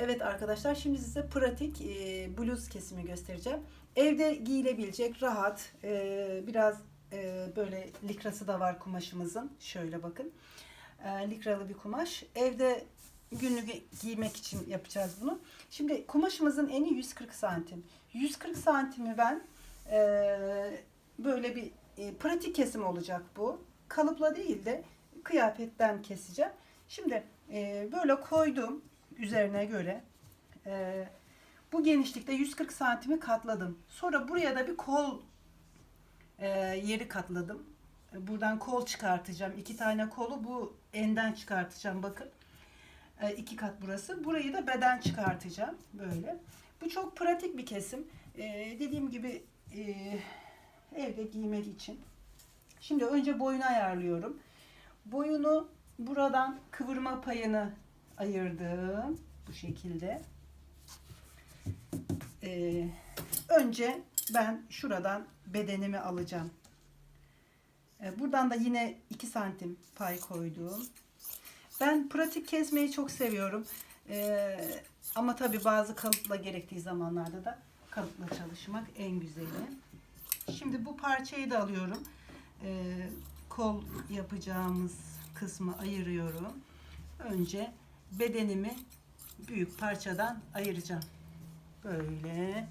Evet arkadaşlar şimdi size pratik e, bluz kesimi göstereceğim. Evde giyilebilecek rahat e, biraz e, böyle likrası da var kumaşımızın. Şöyle bakın. E, likralı bir kumaş. Evde günlük giymek için yapacağız bunu. Şimdi kumaşımızın eni 140 santim. 140 santimi ben e, böyle bir e, pratik kesim olacak bu. Kalıpla değil de kıyafetten keseceğim. Şimdi e, böyle koydum üzerine göre. E, bu genişlikte 140 santimi katladım. Sonra buraya da bir kol e, yeri katladım. Buradan kol çıkartacağım. İki tane kolu bu enden çıkartacağım. Bakın. E, iki kat burası. Burayı da beden çıkartacağım. Böyle. Bu çok pratik bir kesim. E, dediğim gibi e, evde giymek için. Şimdi önce boyunu ayarlıyorum. Boyunu buradan kıvırma payını ayırdım. Bu şekilde. Ee, önce ben şuradan bedenimi alacağım. Ee, buradan da yine 2 santim pay koydum. Ben pratik kesmeyi çok seviyorum. Ee, ama tabi bazı kalıpla gerektiği zamanlarda da kalıpla çalışmak en güzeli. Şimdi bu parçayı da alıyorum. Ee, kol yapacağımız kısmı ayırıyorum. Önce bedenimi büyük parçadan ayıracağım. Böyle.